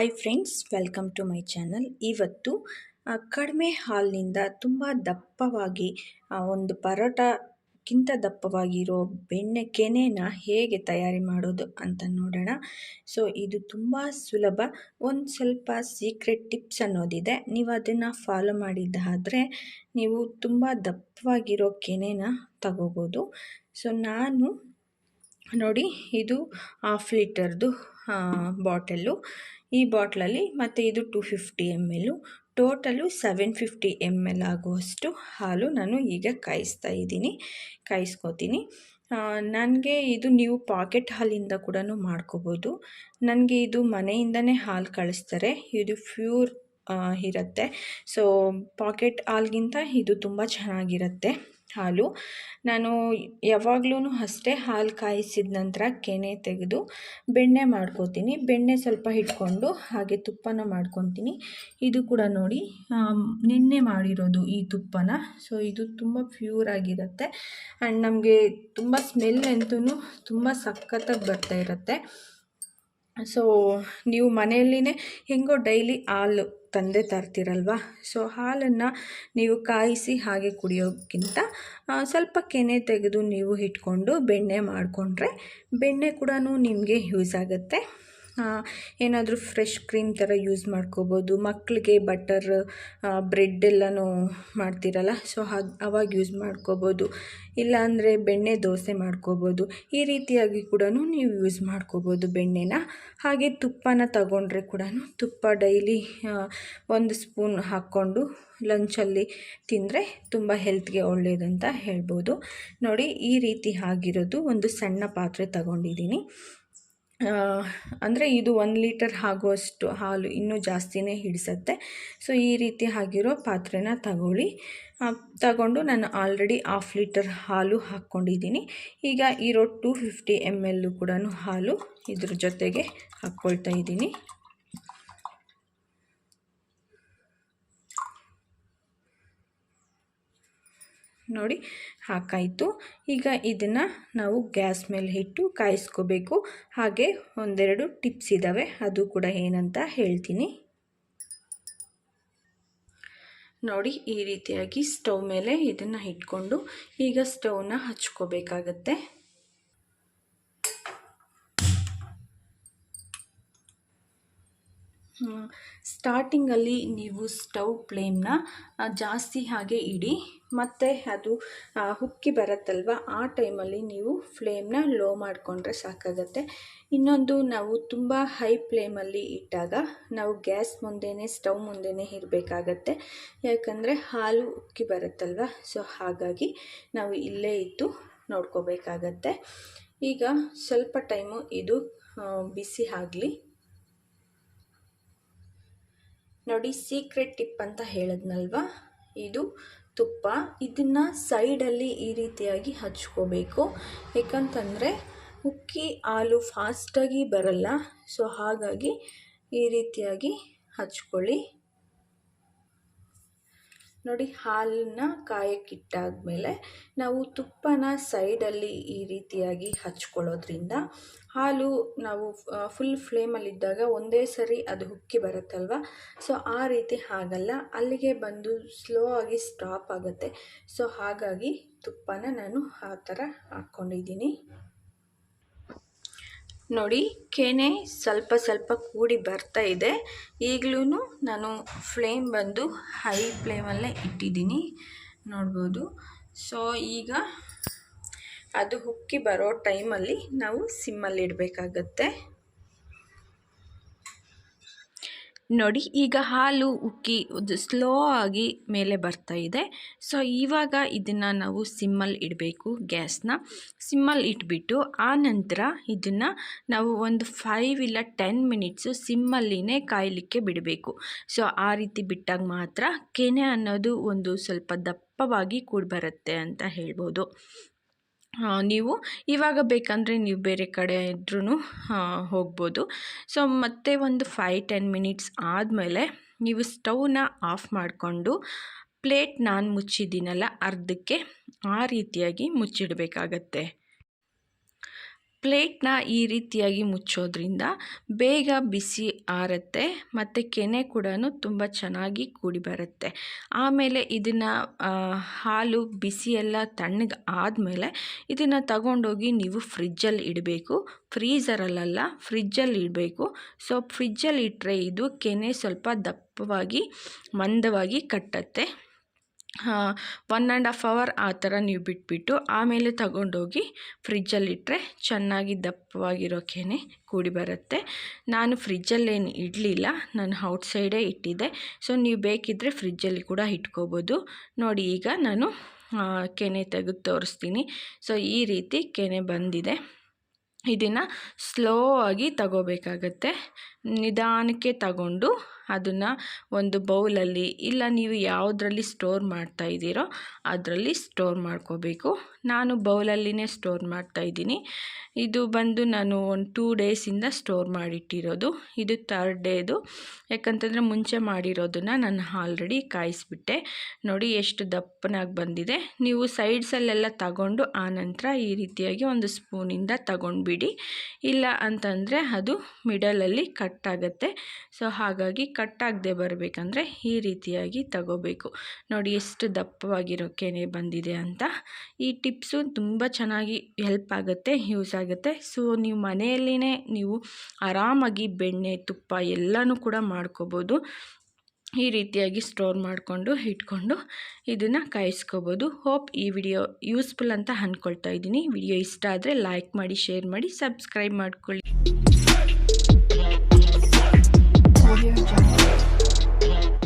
Hi friends welcome to my channel ಇವತ್ತು ಕಡಿಮೆ ಹಾಲಿನಿಂದ ತುಂಬ ದಪ್ಪವಾಗಿ ಒಂದು ಪರೋಟಕ್ಕಿಂತ ದಪ್ಪವಾಗಿರೋ ಬೆಣ್ಣೆ ಕೆನೆನ ಹೇಗೆ ತಯಾರಿ ಮಾಡೋದು ಅಂತ ನೋಡೋಣ. ಸೊ ಇದು ತುಂಬ ಸುಲಭ. ಒಂದು ಸ್ವಲ್ಪ ಸೀಕ್ರೆಟ್ ಟಿಪ್ಸ್ ಅನ್ನೋದಿದೆ. ನೀವು ಅದನ್ನು ಫಾಲೋ ಮಾಡಿದ್ದಾದರೆ ನೀವು ತುಂಬ ದಪ್ಪವಾಗಿರೋ ಕೆನೆನ ತಗೋಬೋದು. ಸೊ ನಾನು ನೋಡಿ, ಇದು ಹಾಫ್ ಲೀಟರ್ದು ಬಾಟಲು ಈ ಬಾಟ್ಲಲ್ಲಿ ಮತ್ತು ಇದು two fifty M L total seven fifty M L ಆಗುವಷ್ಟು ಹಾಲು ನಾನು ಈಗ ಕಾಯಿಸ್ತಾ ಇದ್ದೀನಿ, ಕಾಯಿಸ್ಕೋತೀನಿ. ನನಗೆ ಇದು ನೀವು ಪಾಕೆಟ್ ಹಾಲಿಂದ ಕೂಡ ಮಾಡ್ಕೋಬೋದು. ನನಗೆ ಇದು ಮನೆಯಿಂದನೇ ಹಾಲು ಕಳಿಸ್ತಾರೆ. ಇದು ಪ್ಯೂರ್ ಇರುತ್ತೆ. ಸೊ ಪಾಕೆಟ್ ಹಾಲ್ಗಿಂತ ಇದು ತುಂಬ ಚೆನ್ನಾಗಿರುತ್ತೆ. ಹಾಲು. ನಾನು ಯಾವಾಗಲೂ ಅಷ್ಟೇ ಹಾಲು ಕಾಯಿಸಿದ ನಂತರ ಕೆನೆ ತೆಗೆದು ಬೆಣ್ಣೆ ಮಾಡ್ಕೋತೀನಿ. ಬೆಣ್ಣೆ ಸ್ವಲ್ಪ ಇಟ್ಕೊಂಡು ಹಾಗೆ ತುಪ್ಪನ ಮಾಡ್ಕೊತೀನಿ. ಇದು ಕೂಡ ನೋಡಿ ನಿನ್ನೆ ಮಾಡಿರೋದು ಈ ತುಪ್ಪನ. ಸೊ ಇದು ತುಂಬ ಪ್ಯೂರ್ ಆಗಿರುತ್ತೆ. ಆ್ಯಂಡ್ ನಮಗೆ ತುಂಬ ಸ್ಮೆಲ್ ಅಂತೂ ತುಂಬ ಸಖತ್ತಾಗಿ ಬರ್ತಾ ಇರುತ್ತೆ. ಸೊ ನೀವು ಮನೆಯಲ್ಲಿನೇ ಹೆಂಗೋ ಡೈಲಿ ಹಾಲು ತಂದೆ ತರ್ತಿರಲ್ವಾ? ಸೊ ಹಾಲನ್ನು ನೀವು ಕಾಯಿಸಿ ಹಾಗೆ ಕುಡಿಯೋಕ್ಕಿಂತ ಸ್ವಲ್ಪ ಕೆನೆ ತೆಗೆದು ನೀವು ಇಟ್ಕೊಂಡು ಬೆಣ್ಣೆ ಮಾಡಿಕೊಂಡ್ರೆ ಬೆಣ್ಣೆ ಕೂಡ ನಿಮಗೆ ಯೂಸ್ ಆಗುತ್ತೆ. ಏನಾದರೂ ಫ್ರೆಶ್ ಕ್ರೀಮ್ ಥರ ಯೂಸ್ ಮಾಡ್ಕೋಬೋದು. ಮಕ್ಕಳಿಗೆ ಬಟರ್ ಬ್ರೆಡ್ ಎಲ್ಲನೂ ಮಾಡ್ತೀರಲ್ಲ ಸೊ ಹಾಗೆ ಅವಾಗ ಯೂಸ್ ಮಾಡ್ಕೋಬೋದು. ಇಲ್ಲಾಂದರೆ ಬೆಣ್ಣೆ ದೋಸೆ ಮಾಡ್ಕೋಬೋದು. ಈ ರೀತಿಯಾಗಿ ಕೂಡ ನೀವು ಯೂಸ್ ಮಾಡ್ಕೋಬೋದು ಬೆಣ್ಣೆನ. ಹಾಗೆ ತುಪ್ಪನ ತಗೊಂಡ್ರೆ ಕೂಡ ತುಪ್ಪ ಡೈಲಿ ಒಂದು ಸ್ಪೂನ್ ಹಾಕ್ಕೊಂಡು ಲಂಚಲ್ಲಿ ತಿಂದರೆ ತುಂಬ ಹೆಲ್ತ್ಗೆ ಒಳ್ಳೆಯದಂತ ಹೇಳ್ಬೋದು. ನೋಡಿ, ಈ ರೀತಿ ಆಗಿರೋದು ಒಂದು ಸಣ್ಣ ಪಾತ್ರೆ ತಗೊಂಡಿದ್ದೀನಿ. ಅಂದರೆ ಇದು ಒಂದು ಲೀಟರ್ ಆಗುವಷ್ಟು ಹಾಲು ಇನ್ನೂ ಜಾಸ್ತಿನೇ ಹಿಡಿಸತ್ತೆ. ಸೊ ಈ ರೀತಿ ಆಗಿರೋ ಪಾತ್ರೆನ ತಗೊಳ್ಳಿ. ತಗೊಂಡು ನಾನು ಆಲ್ರೆಡಿ ಹಾಫ್ ಲೀಟರ್ ಹಾಲು ಹಾಕ್ಕೊಂಡಿದ್ದೀನಿ. ಈಗ ಇರೋ ಟು ಫಿಫ್ಟಿ ಎಂ ಎಲ್ಲು ಕೂಡ ಹಾಲು ಇದ್ರ ಜೊತೆಗೆ ಹಾಕ್ಕೊಳ್ತಾ ಇದ್ದೀನಿ. ನೋಡಿ ಹಾಕಾಯಿತು. ಈಗ ಇದನ್ನು ನಾವು ಗ್ಯಾಸ್ ಮೇಲೆ ಇಟ್ಟು ಕಾಯಿಸ್ಕೋಬೇಕು. ಹಾಗೆ ಒಂದೆರಡು ಟಿಪ್ಸ್ ಇದ್ದಾವೆ ಅದು ಕೂಡ ಏನಂತ ಹೇಳ್ತೀನಿ. ನೋಡಿ ಈ ರೀತಿಯಾಗಿ ಸ್ಟವ್ ಮೇಲೆ ಇದನ್ನು ಇಟ್ಕೊಂಡು ಈಗ ಸ್ಟವ್ನ ಹಚ್ಕೋಬೇಕಾಗತ್ತೆ. ಸ್ಟಾರ್ಟಿಂಗಲ್ಲಿ ನೀವು ಸ್ಟವ್ ಫ್ಲೇಮ್ನ ಜಾಸ್ತಿ ಹಾಗೆ ಇಡಿ, ಮತ್ತು ಅದು ಹುಕ್ಕಿ ಬರುತ್ತಲ್ವ, ಆ ಟೈಮಲ್ಲಿ ನೀವು ಫ್ಲೇಮ್ನ ಲೋ ಮಾಡಿಕೊಂಡ್ರೆ ಸಾಕಾಗತ್ತೆ. ಇನ್ನೊಂದು, ನಾವು ತುಂಬ ಹೈ ಫ್ಲೇಮಲ್ಲಿ ಇಟ್ಟಾಗ ನಾವು ಗ್ಯಾಸ್ ಮುಂದೆನೇ, ಸ್ಟವ್ ಮುಂದೆನೇ ಇರಬೇಕಾಗತ್ತೆ. ಯಾಕಂದರೆ ಹಾಲು ಉಕ್ಕಿ ಬರುತ್ತಲ್ವ, ಸೊ ಹಾಗಾಗಿ ನಾವು ಇಲ್ಲೇ ಇದ್ದು ನೋಡ್ಕೋಬೇಕಾಗತ್ತೆ. ಈಗ ಸ್ವಲ್ಪ ಟೈಮು ಇದು ಬಿಸಿ ಆಗಲಿ ನೋಡಿ ಸೀಕ್ರೆಟ್ ಟಿಪ್ ಅಂತ ಹೇಳಿದ್ನಲ್ವ? ಇದು ತುಪ್ಪ. ಇದನ್ನು ಸೈಡಲ್ಲಿ ಈ ರೀತಿಯಾಗಿ ಹಚ್ಕೋಬೇಕು. ಏಕಂತಂದರೆ ಉಕ್ಕಿ, ಹಾಲು ಫಾಸ್ಟಾಗಿ ಬರಲ್ಲ. ಸೊ ಹಾಗಾಗಿ ಈ ರೀತಿಯಾಗಿ ಹಚ್ಕೊಳ್ಳಿ. ನೋಡಿ ಹಾಲನ್ನ ಕಾಯಕ್ಕಿಟ್ಟಾದಮೇಲೆ ನಾವು ತುಪ್ಪನ ಸೈಡಲ್ಲಿ ಈ ರೀತಿಯಾಗಿ ಹಚ್ಕೊಳ್ಳೋದ್ರಿಂದ ಹಾಲು ನಾವು ಫುಲ್ ಫ್ಲೇಮಲ್ಲಿದ್ದಾಗ ಒಂದೇ ಸರಿ ಅದು ಹುಕ್ಕಿ ಬರುತ್ತಲ್ವ? ಸೊ ಆ ರೀತಿ ಆಗಲ್ಲ ಅಲ್ಲಿಗೆ ಬಂದು ಸ್ಲೋ ಆಗಿ ಸ್ಟಾಪ್ ಆಗುತ್ತೆ. ಸೊ ಹಾಗಾಗಿ ತುಪ್ಪನ ನಾನು ಆ ಥರ ಹಾಕ್ಕೊಂಡಿದ್ದೀನಿ. ನೋಡಿ, ಕೆನೆ ಸ್ವಲ್ಪ ಸ್ವಲ್ಪ ಕೂಡಿ ಬರ್ತಾ ಇದೆ. ಈಗಲೂ ನಾನು ಫ್ಲೇಮ್ ಬಂದು ಹೈ ಫ್ಲೇಮಲ್ಲೇ ಇಟ್ಟಿದ್ದೀನಿ. ನೋಡ್ಬೋದು. ಸೊ, ಈಗ ಅದು ಹುಕ್ಕಿ ಬರೋ ಟೈಮಲ್ಲಿ ನಾವು ಸಿಮ್ಮಲ್ಲಿ ಇಡಬೇಕಾಗತ್ತೆ. ನೋಡಿ, ಈಗ ಹಾಲು ಉಕ್ಕಿ ಸ್ಲೋ ಆಗಿ ಮೇಲೆ ಬರ್ತಾ ಇದೆ. ಸೊ ಇವಾಗ ಇದನ್ನು ನಾವು ಸಿಮ್ಮಲ್ಲಿ ಇಡಬೇಕು ಗ್ಯಾಸ್ನ. ಸಿಮ್ಮಲ್ಲಿ ಇಟ್ಬಿಟ್ಟು ಆ ನಂತರ ಇದನ್ನು ನಾವು ಒಂದು ಫೈವ್ ಇಲ್ಲ ಟೆನ್ ಮಿನಿಟ್ಸು ಸಿಮ್ಮಲ್ಲಿನೇ ಕಾಯಲಿಕ್ಕೆ ಬಿಡಬೇಕು. ಸೊ ಆ ರೀತಿ ಬಿಟ್ಟಾಗ ಮಾತ್ರ ಕೆನೆ ಅನ್ನೋದು ಒಂದು ಸ್ವಲ್ಪ ದಪ್ಪವಾಗಿ ಕೂಡಿ ಬರುತ್ತೆ ಅಂತ ಹೇಳ್ಬೋದು. ನೀವು ಇವಾಗ ಬೇಕಂದರೆ ನೀವು ಬೇರೆ ಕಡೆ ಇದ್ರೂ ಹೋಗ್ಬೋದು. ಸೊ ಮತ್ತೆ ಒಂದು ಫೈ ಟೆನ್ ಮಿನಿಟ್ಸ್ ಆದಮೇಲೆ ನೀವು ಸ್ಟವ್ನ ಆಫ್ ಮಾಡಿಕೊಂಡು ಪ್ಲೇಟ್ ನಾನು ಮುಚ್ಚಿದ್ದೀನಲ್ಲ, ಅರ್ಧಕ್ಕೆ ಆ ರೀತಿಯಾಗಿ ಮುಚ್ಚಿಡಬೇಕಾಗತ್ತೆ. ಪ್ಲೇಟ್ನ ಈ ರೀತಿಯಾಗಿ ಮುಚ್ಚೋದ್ರಿಂದ ಬೇಗ ಬಿಸಿ ಆರುತ್ತೆ ಮತ್ತು ಕೆನೆ ಕೂಡ ತುಂಬ ಚೆನ್ನಾಗಿ ಕೂಡಿ ಬರುತ್ತೆ. ಆಮೇಲೆ ಇದನ್ನು ಹಾಲು ಬಿಸಿ ಎಲ್ಲ ತಣ್ಣಗೆ ಆದಮೇಲೆ ಇದನ್ನು ತಗೊಂಡೋಗಿ ನೀವು ಫ್ರಿಜ್ಜಲ್ಲಿ ಇಡಬೇಕು. ಫ್ರೀಝರಲ್ಲ ಫ್ರಿಜ್ಜಲ್ಲಿ ಇಡಬೇಕು. ಸೊ, ಫ್ರಿಜ್ಜಲ್ಲಿ ಇಟ್ಟರೆ ಇದು ಕೆನೆ ಸ್ವಲ್ಪ ದಪ್ಪವಾಗಿ, ಮಂದವಾಗಿ ಕಟ್ಟತ್ತೆ. ಒನ್ ಆ್ಯಂಡ್ ಹಾಫ್ ಅವರ್ ಆ ಥರ ನೀವು ಬಿಟ್ಬಿಟ್ಟು ಆಮೇಲೆ ತಗೊಂಡೋಗಿ ಫ್ರಿಜ್ಜಲ್ಲಿಟ್ಟರೆ ಚೆನ್ನಾಗಿ ದಪ್ಪವಾಗಿರೋ ಕೆನೆ ಕೂಡಿ ಬರುತ್ತೆ. ನಾನು ಫ್ರಿಜ್ಜಲ್ಲೇನು ಇಡಲಿಲ್ಲ, ನಾನು ಔಟ್ಸೈಡೇ ಇಟ್ಟಿದ್ದೆ. ಸೊ ನೀವು ಬೇಕಿದ್ದರೆ ಫ್ರಿಜ್ಜಲ್ಲಿ ಕೂಡ ಇಟ್ಕೋಬೋದು. ನೋಡಿ, ಈಗ ನಾನು ಕೆನೆ ತೆಗೆದು ತೋರಿಸ್ತೀನಿ. ಸೊ ಈ ರೀತಿ ಕೆನೆ ಬಂದಿದೆ. ಇದನ್ನು ಸ್ಲೋ ಆಗಿ ತಗೋಬೇಕಾಗತ್ತೆ. ನಿಧಾನಕ್ಕೆ ತಗೊಂಡು ಅದನ್ನು ಒಂದು ಬೌಲಲ್ಲಿ ಇಲ್ಲ ನೀವು ಯಾವುದ್ರಲ್ಲಿ ಸ್ಟೋರ್ ಮಾಡ್ತಾ ಇದ್ದೀರೋ ಅದರಲ್ಲಿ ಸ್ಟೋರ್ ಮಾಡ್ಕೋಬೇಕು. ನಾನು ಬೌಲಲ್ಲಿನೇ ಸ್ಟೋರ್ ಮಾಡ್ತಾ ಇದ್ದೀನಿ. ಇದು ಬಂದು ನಾನು ಒಂದು ಟೂ ಡೇಸಿಂದ ಸ್ಟೋರ್ ಮಾಡಿಟ್ಟಿರೋದು. ಇದು ತರ್ಡ್ ಡೇದು ಯಾಕಂತಂದರೆ ಮುಂಚೆ ಮಾಡಿರೋದನ್ನು ನಾನು ಆಲ್ರೆಡಿ ಕಾಯಿಸ್ಬಿಟ್ಟೆ. ನೋಡಿ ಎಷ್ಟು ದಪ್ಪನಾಗಿ ಬಂದಿದೆ. ನೀವು ಸೈಡ್ಸಲ್ಲೆಲ್ಲ ತಗೊಂಡು ಆನಂತರ ಈ ರೀತಿಯಾಗಿ ಒಂದು ಸ್ಪೂನಿಂದ ತಗೊಂಡ್ಬಿಡಿ ಇಲ್ಲ ಅಂತಂದರೆ ಅದು ಮಿಡಲಲ್ಲಿ ಕಟ್ ಆಗುತ್ತೆ. ಸೊ ಹಾಗಾಗಿ ಕಟ್ ಆಗದೆ ಬರಬೇಕಂದ್ರೆ ಈ ರೀತಿಯಾಗಿ ತಗೋಬೇಕು. ನೋಡಿ ಎಷ್ಟು ದಪ್ಪವಾಗಿರೋ ಕೆನೆ ಬಂದಿದೆ ಅಂತ. ಈ ಟಿಪ್ಸು ತುಂಬ ಚೆನ್ನಾಗಿ ಹೆಲ್ಪ್ ಆಗುತ್ತೆ, ಯೂಸ್ ಆಗುತ್ತೆ. ಸೊ ನೀವು ಮನೆಯಲ್ಲಿನೇ ನೀವು ಆರಾಮಾಗಿ ಬೆಣ್ಣೆ ತುಪ್ಪ ಎಲ್ಲನೂ ಕೂಡ ಮಾಡ್ಕೋಬೋದು. ಈ ರೀತಿಯಾಗಿ ಸ್ಟೋರ್ ಮಾಡಿಕೊಂಡು, ಇಟ್ಕೊಂಡು ಇದನ್ನು ಕಾಯಿಸ್ಕೋಬೋದು. ಹೋಪ್ ಈ ವಿಡಿಯೋ ಯೂಸ್ಫುಲ್ ಅಂತ ಅಂದ್ಕೊಳ್ತಾ ಇದ್ದೀನಿ. ವಿಡಿಯೋ ಇಷ್ಟ ಆದರೆ ಲೈಕ್ ಮಾಡಿ ಶೇರ್ ಮಾಡಿ ಸಬ್ಸ್ಕ್ರೈಬ್ ಮಾಡ್ಕೊಳ್ಳಿ.